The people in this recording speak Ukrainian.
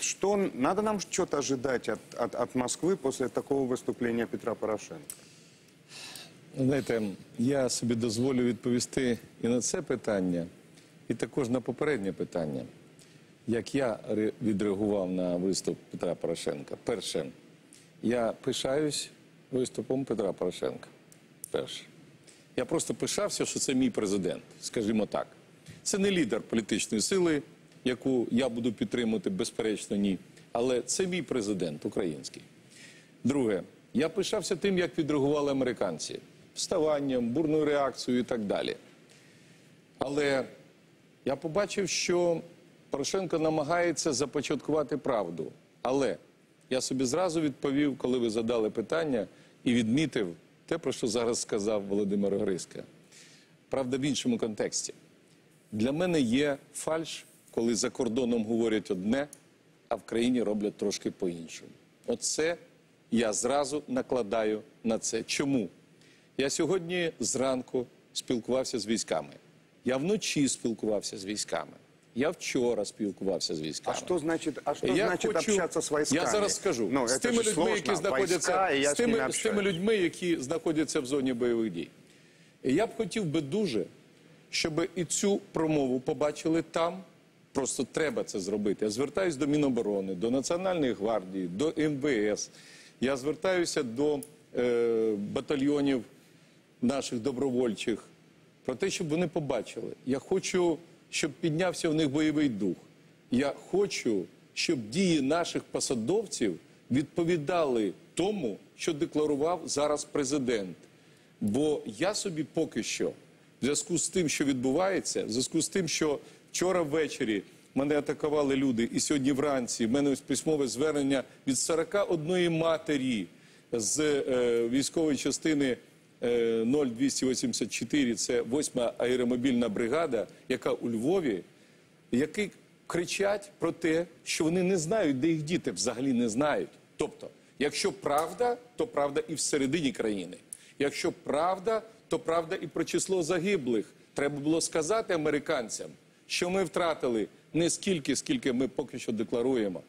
Что надо нам что-то ожидать от, от, от Москвы после такого выступления Петра Порошенко? Знаєте, я собі дозволю відповісти і на це питання, і також на попереднє питання. Як я ре- відреагував на виступ Петра Порошенка? Перше, я пишаюсь виступом Петра Порошенка. Перше. Я просто пишався, що це мій президент, скажімо так. Це не лідер політичної сили, яку я буду підтримувати, безперечно, ні. Але це мій президент український. Друге, я пишався тим, як відреагували американці вставанням, бурною реакцією і так далі. Але я побачив, що Порошенко намагається започаткувати правду. Але я собі зразу відповів, коли ви задали питання, і відмітив те, про що зараз сказав Володимир Гриська. Правда, в іншому контексті. Для мене є фальш, коли за кордоном говорять одне, а в країні роблять трошки по-іншому. Оце я зразу накладаю на це. Чому? Я сьогодні зранку спілкувався з військами. Я вночі спілкувався з військами. Я вчора спілкувався з А військами. что значит, а что Я значит хочу- общаться с войсками? Я зараз скажу. Ну, з тими людьми, сложно. які знаходяться я з тими, з тими людьми, які знаходяться в зоні бойових дій. І я б хотів би дуже, щоб і цю промову побачили там. Просто треба це зробити. Я звертаюся до Міноборони, до Національної гвардії, до МВС. Я звертаюся до е, батальйонів наших добровольчих про те, щоб вони побачили. Я хочу, щоб піднявся в них бойовий дух. Я хочу, щоб дії наших посадовців відповідали тому, що декларував зараз президент. Бо я собі поки що, в зв'язку з тим, що відбувається, в зв'язку з тим, що вчора ввечері мене атакували люди, і сьогодні вранці в мене ось письмове звернення від 41 матері з е, військової частини е, 0284, це 8-ма аеромобільна бригада, яка у Львові, які кричать про те, що вони не знають, де їх діти взагалі не знають. Тобто, якщо правда, то правда і всередині країни. Якщо правда, то правда і про число загиблих. Треба було сказати американцям, що ми втратили не скільки, скільки ми поки що декларуємо,